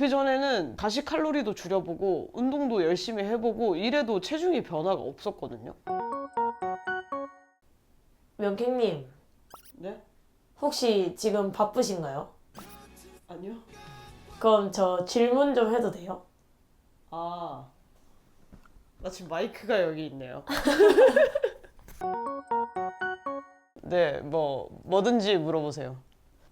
그 전에는 다시 칼로리도 줄여보고 운동도 열심히 해보고 이래도 체중이 변화가 없었거든요. 명객님, 네? 혹시 지금 바쁘신가요? 아니요. 그럼 저 질문 좀 해도 돼요? 아, 나 지금 마이크가 여기 있네요. 네, 뭐 뭐든지 물어보세요.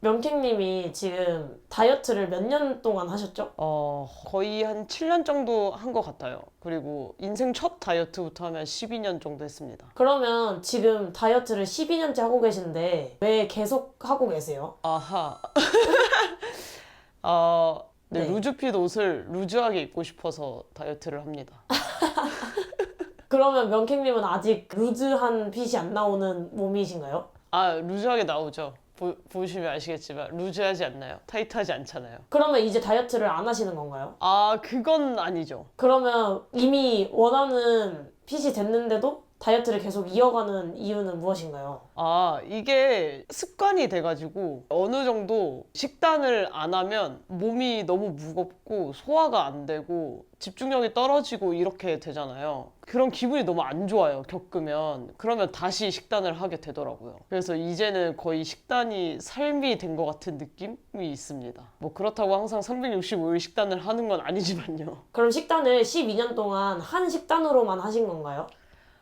명객님이 지금 다이어트를 몇 년 동안 하셨죠? 어, 거의 한 7년 정도 한 것 같아요. 그리고 인생 첫 다이어트부터 하면 12년 정도 했습니다. 그러면 지금 다이어트를 12년째 하고 계신데 왜 계속 하고 계세요? 아하. 어, 네, 네. 루즈핏 옷을 루즈하게 입고 싶어서 다이어트를 합니다. 그러면 명객님은 아직 루즈한 핏이 안 나오는 몸이신가요? 아, 루즈하게 나오죠. 보, 보시면 아시겠지만 루즈하지 않나요? 타이트하지 않잖아요. 그러면 이제 다이어트를 안 하시는 건가요? 아, 그건 아니죠. 그러면 이미 원하는 핏이 됐는데도 다이어트를 계속 이어가는 이유는 무엇인가요? 아, 이게 습관이 돼가지고 어느 정도 식단을 안 하면 몸이 너무 무겁고 소화가 안 되고 집중력이 떨어지고 이렇게 되잖아요. 그런 기분이 너무 안 좋아요, 겪으면. 그러면 다시 식단을 하게 되더라고요. 그래서 이제는 거의 식단이 삶이 된 것 같은 느낌이 있습니다. 뭐 그렇다고 항상 365일 식단을 하는 건 아니지만요. 그럼 식단을 12년 동안 한 식단으로만 하신 건가요?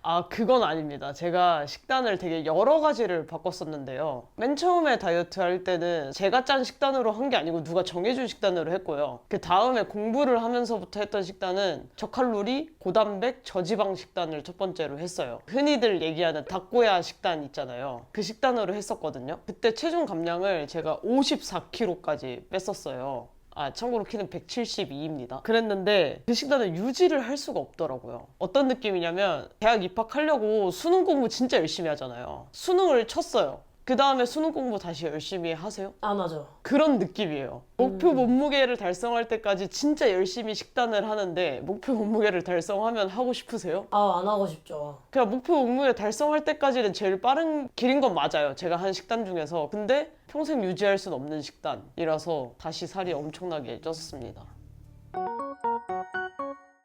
아, 그건 아닙니다. 제가 식단을 되게 여러 가지를 바꿨었는데요. 맨 처음에 다이어트 할 때는 제가 짠 식단으로 한 게 아니고 누가 정해준 식단으로 했고요. 그 다음에 공부를 하면서부터 했던 식단은 저칼로리, 고단백, 저지방 식단을 첫 번째로 했어요. 흔히들 얘기하는 닭고야 식단 있잖아요. 그 식단으로 했었거든요. 그때 체중 감량을 제가 54kg까지 뺐었어요. 아, 참고로 키는 172입니다. 그랬는데 그 식단을 유지를 할 수가 없더라고요. 어떤 느낌이냐면 대학 입학하려고 수능 공부 진짜 열심히 하잖아요. 수능을 쳤어요. 그 다음에 수능 공부 다시 열심히 하세요? 안 하죠. 그런 느낌이에요. 목표 몸무게를 달성할 때까지 진짜 열심히 식단을 하는데 목표 몸무게를 달성하면 하고 싶으세요? 아, 안 하고 싶죠. 그냥 목표 몸무게 달성할 때까지는 제일 빠른 길인 건 맞아요. 제가 한 식단 중에서. 근데 평생 유지할 수는 없는 식단이라서 다시 살이 엄청나게 쪘습니다.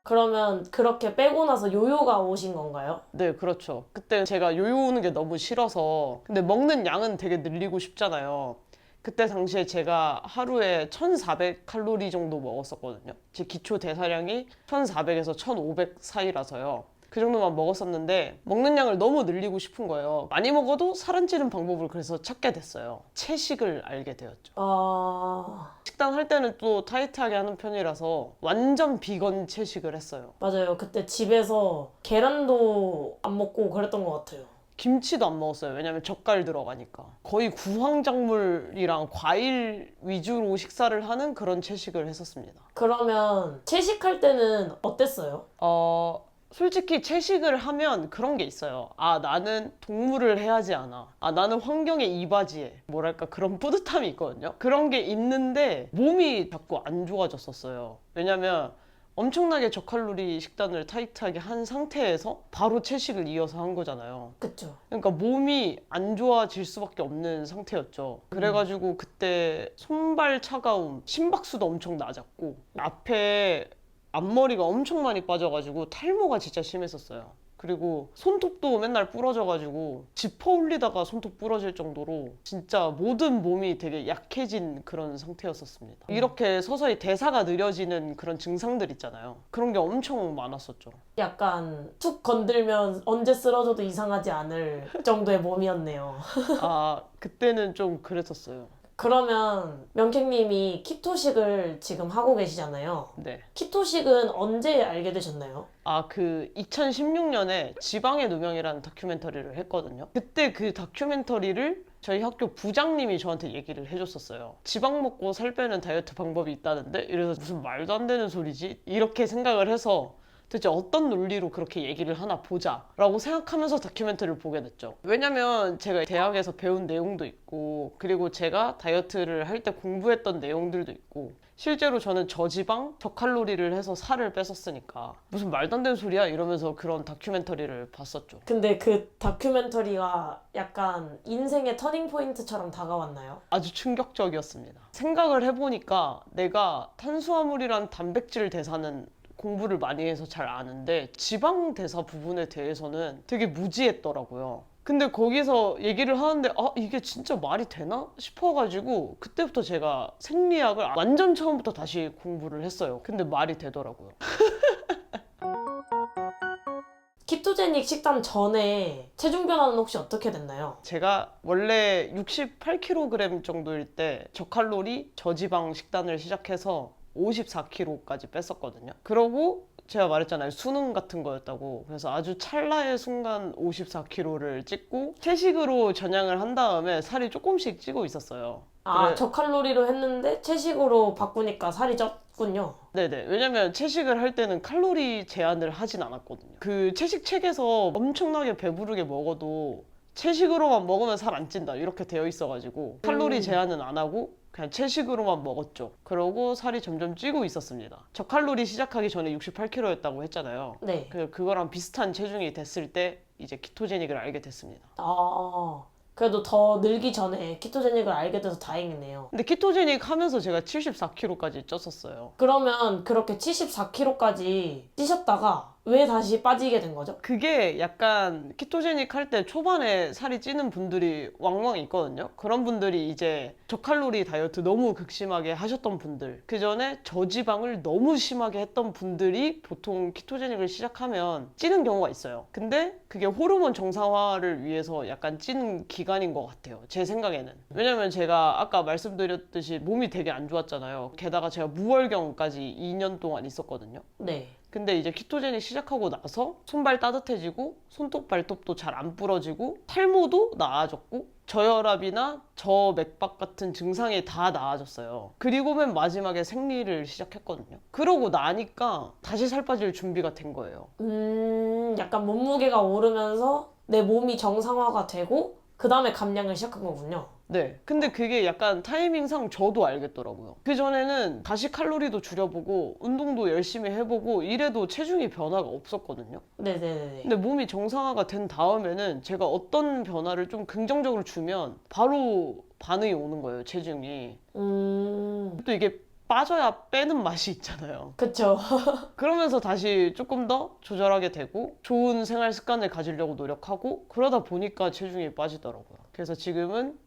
그러면 그렇게 빼고 나서 요요가 오신 건가요? 네, 그렇죠. 그때 제가 요요 오는 게 너무 싫어서 근데 먹는 양은 되게 늘리고 싶잖아요. 그때 당시에 제가 하루에 1,400 칼로리 정도 먹었었거든요. 제 기초 대사량이 1,400에서 1,500 사이라서요. 그 정도만 먹었었는데 먹는 양을 너무 늘리고 싶은 거예요. 많이 먹어도 살안 찌는 방법을 그래서 찾게 됐어요. 채식을 알게 되었죠. 아, 식단 할 때는 또 타이트하게 하는 편이라서 완전 비건 채식을 했어요. 맞아요. 그때 집에서 계란도 안 먹고 그랬던 것 같아요. 김치도 안 먹었어요. 왜냐면 젓갈 들어가니까. 거의 구황작물이랑 과일 위주로 식사를 하는 그런 채식을 했었습니다. 그러면 채식할 때는 어땠어요? 어, 솔직히 채식을 하면 그런 게 있어요. 아, 나는 동물을 해야지 않아. 아, 나는 환경에 이바지해. 뭐랄까, 그런 뿌듯함이 있거든요. 그런 게 있는데 몸이 자꾸 안 좋아졌었어요. 왜냐면 엄청나게 저칼로리 식단을 타이트하게 한 상태에서 바로 채식을 이어서 한 거잖아요. 그쵸. 그러니까 몸이 안 좋아질 수밖에 없는 상태였죠. 그래가지고 그때 손발 차가움, 심박수도 엄청 낮았고 앞에 앞머리가 엄청 많이 빠져가지고 탈모가 진짜 심했었어요. 그리고 손톱도 맨날 부러져가지고 지퍼 올리다가 손톱 부러질 정도로 진짜 모든 몸이 되게 약해진 그런 상태였었습니다. 이렇게 서서히 대사가 느려지는 그런 증상들 있잖아요. 그런 게 엄청 많았었죠. 약간 툭 건들면 언제 쓰러져도 이상하지 않을 정도의 몸이었네요. 아, 그때는 좀 그랬었어요. 그러면 명객님이 키토식을 지금 하고 계시잖아요. 네. 키토식은 언제 알게 되셨나요? 아, 그 2016년에 지방의 누명이라는 다큐멘터리를 했거든요. 그때 그 다큐멘터리를 저희 학교 부장님이 저한테 얘기를 해줬었어요. 지방 먹고 살 빼는 다이어트 방법이 있다는데? 이래서 무슨 말도 안 되는 소리지? 이렇게 생각을 해서 대체 어떤 논리로 그렇게 얘기를 하나 보자 라고 생각하면서 다큐멘터리를 보게 됐죠. 왜냐면 제가 대학에서 배운 내용도 있고 그리고 제가 다이어트를 할 때 공부했던 내용들도 있고 실제로 저는 저지방, 저칼로리를 해서 살을 뺐었으니까 무슨 말도 안 되는 소리야 이러면서 그런 다큐멘터리를 봤었죠. 근데 그 다큐멘터리가 약간 인생의 터닝 포인트처럼 다가왔나요? 아주 충격적이었습니다. 생각을 해보니까 내가 탄수화물이란 단백질 대사는 공부를 많이 해서 잘 아는데 지방 대사 부분에 대해서는 되게 무지했더라고요. 근데 거기서 얘기를 하는데 아 이게 진짜 말이 되나 싶어가지고 그때부터 제가 생리학을 완전 처음부터 다시 공부를 했어요. 근데 말이 되더라고요. 키토제닉 식단 전에 체중 변화는 혹시 어떻게 됐나요? 제가 원래 68kg 정도일 때 저칼로리 저지방 식단을 시작해서 54kg까지 뺐었거든요. 그러고 제가 말했잖아요. 수능 같은 거였다고. 그래서 아주 찰나의 순간 54kg를 찍고 채식으로 전향을 한 다음에 살이 조금씩 찌고 있었어요. 아, 그래- 저칼로리로 했는데 채식으로 바꾸니까 살이 쪘군요. 네네. 왜냐면 채식을 할 때는 칼로리 제한을 하진 않았거든요. 그 채식 책에서 엄청나게 배부르게 먹어도 채식으로만 먹으면 살 안 찐다. 이렇게 되어 있어가지고 칼로리 음. 제한은 안 하고 그냥 채식으로만 먹었죠. 그러고 살이 점점 찌고 있었습니다. 저칼로리 시작하기 전에 68kg였다고 했잖아요. 네. 그 그거랑 비슷한 체중이 됐을 때 이제 키토제닉을 알게 됐습니다. 아, 그래도 더 늘기 전에 키토제닉을 알게 돼서 다행이네요. 근데 키토제닉 하면서 제가 74kg까지 쪘었어요. 그러면 그렇게 74kg까지 찌셨다가 왜 다시 빠지게 된 거죠? 그게 약간 키토제닉 할 때 초반에 살이 찌는 분들이 왕왕 있거든요. 그런 분들이 이제 저칼로리 다이어트 너무 극심하게 하셨던 분들, 그 전에 저지방을 너무 심하게 했던 분들이 보통 키토제닉을 시작하면 찌는 경우가 있어요. 근데 그게 호르몬 정상화를 위해서 약간 찌는 기간인 것 같아요. 제 생각에는. 왜냐면 제가 아까 말씀드렸듯이 몸이 되게 안 좋았잖아요. 게다가 제가 무월경까지 2년 동안 있었거든요. 네. 근데 이제 키토제닉 시작하고 나서 손발 따뜻해지고 손톱 발톱도 잘 안 부러지고 탈모도 나아졌고 저혈압이나 저맥박 같은 증상이 다 나아졌어요. 그리고 맨 마지막에 생리를 시작했거든요. 그러고 나니까 다시 살 빠질 준비가 된 거예요. 음, 약간 몸무게가 오르면서 내 몸이 정상화가 되고 그 다음에 감량을 시작한 거군요. 네. 근데 그게 약간 타이밍상 저도 알겠더라고요. 그전에는 다시 칼로리도 줄여보고 운동도 열심히 해보고 이래도 체중이 변화가 없었거든요. 네네네. 근데 몸이 정상화가 된 다음에는 제가 어떤 변화를 좀 긍정적으로 주면 바로 반응이 오는 거예요, 체중이. 음, 또 이게 빠져야 빼는 맛이 있잖아요. 그쵸. 그러면서 다시 조금 더 조절하게 되고 좋은 생활 습관을 가지려고 노력하고 그러다 보니까 체중이 빠지더라고요. 그래서 지금은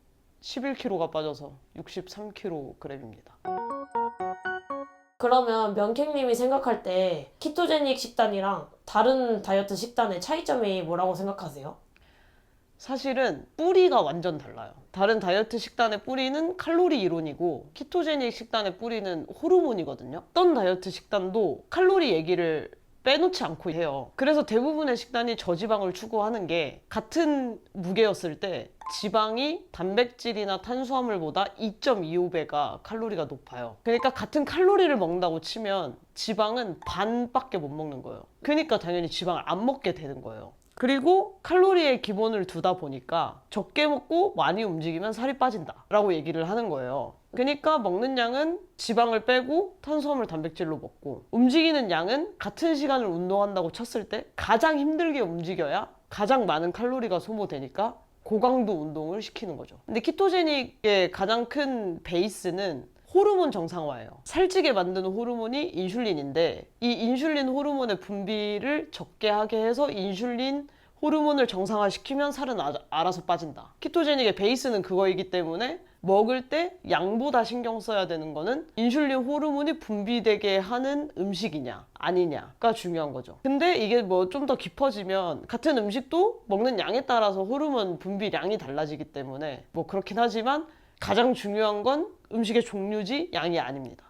11kg가 빠져서 63kg입니다. 그러면 명객님이 생각할 때 키토제닉 식단이랑 다른 다이어트 식단의 차이점이 뭐라고 생각하세요? 사실은 뿌리가 완전 달라요. 다른 다이어트 식단의 뿌리는 칼로리 이론이고 키토제닉 식단의 뿌리는 호르몬이거든요. 어떤 다이어트 식단도 칼로리 얘기를 빼놓지 않고 해요. 그래서 대부분의 식단이 저지방을 추구하는 게 같은 무게였을 때 지방이 단백질이나 탄수화물보다 2.25배가 칼로리가 높아요. 그러니까 같은 칼로리를 먹는다고 치면 지방은 반밖에 못 먹는 거예요. 그러니까 당연히 지방을 안 먹게 되는 거예요. 그리고 칼로리의 기본을 두다 보니까 적게 먹고 많이 움직이면 살이 빠진다 라고 얘기를 하는 거예요. 그러니까 먹는 양은 지방을 빼고 탄수화물 단백질로 먹고 움직이는 양은 같은 시간을 운동한다고 쳤을 때 가장 힘들게 움직여야 가장 많은 칼로리가 소모되니까 고강도 운동을 시키는 거죠. 근데 키토제닉의 가장 큰 베이스는 호르몬 정상화예요. 살찌게 만드는 호르몬이 인슐린인데 이 인슐린 호르몬의 분비를 적게 하게 해서 인슐린 호르몬을 정상화시키면 살은 아- 알아서 빠진다. 키토제닉의 베이스는 그거이기 때문에 먹을 때 양보다 신경 써야 되는 거는 인슐린 호르몬이 분비되게 하는 음식이냐 아니냐가 중요한 거죠. 근데 이게 뭐 좀 더 깊어지면 같은 음식도 먹는 양에 따라서 호르몬 분비량이 달라지기 때문에 뭐 그렇긴 하지만 가장 중요한 건 음식의 종류지 양이 아닙니다.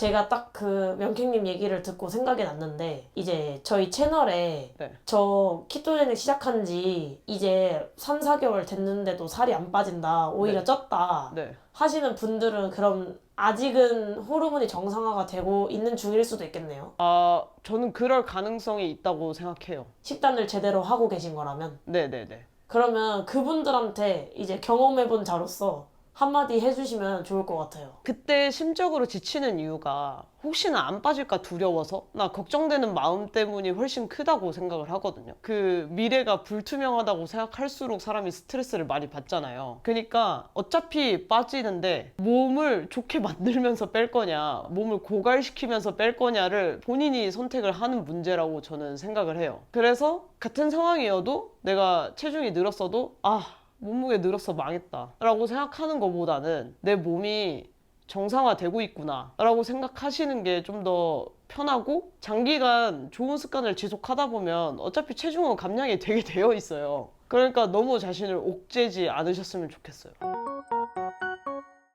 제가 딱 그 명객님 얘기를 듣고 생각이 났는데 이제 저희 채널에 네. 저 키토제닉 시작한 지 이제 3, 4개월 됐는데도 살이 안 빠진다 오히려 네. 쪘다 네. 하시는 분들은 그럼 아직은 호르몬이 정상화가 되고 있는 중일 수도 있겠네요. 아, 저는 그럴 가능성이 있다고 생각해요. 식단을 제대로 하고 계신 거라면. 네네네. 그러면 그분들한테 이제 경험해본 자로서 한마디 해주시면 좋을 것 같아요. 그때 심적으로 지치는 이유가 혹시나 안 빠질까 두려워서 나 걱정되는 마음 때문이 훨씬 크다고 생각을 하거든요. 그 미래가 불투명하다고 생각할수록 사람이 스트레스를 많이 받잖아요. 그러니까 어차피 빠지는데 몸을 좋게 만들면서 뺄 거냐, 몸을 고갈시키면서 뺄 거냐를 본인이 선택을 하는 문제라고 저는 생각을 해요. 그래서 같은 상황이어도 내가 체중이 늘었어도 아 몸무게 늘었어 망했다. 라고 생각하는 것보다는 내 몸이 정상화되고 있구나. 라고 생각하시는 게 좀 더 편하고 장기간 좋은 습관을 지속하다 보면 어차피 체중은 감량이 되게 되어 있어요. 그러니까 너무 자신을 옥죄지 않으셨으면 좋겠어요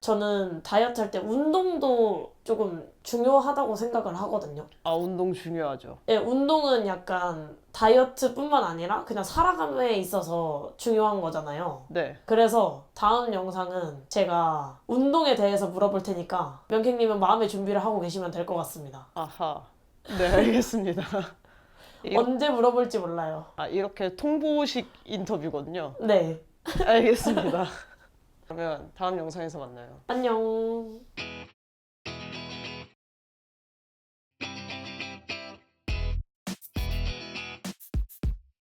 저는 다이어트 할 때 운동도 조금 중요하다고 생각을 하거든요. 아 운동 중요하죠 예, 운동은 약간 다이어트뿐만 아니라 그냥 살아감에 있어서 중요한 거잖아요. 네 그래서 다음 영상은 제가 운동에 대해서 물어볼 테니까 명객님은 마음의 준비를 하고 계시면 될 것 같습니다. 아하 네 알겠습니다 언제 물어볼지 몰라요. 아, 이렇게 통보식 인터뷰거든요 네. 알겠습니다 그러면 다음 영상에서 만나요 안녕.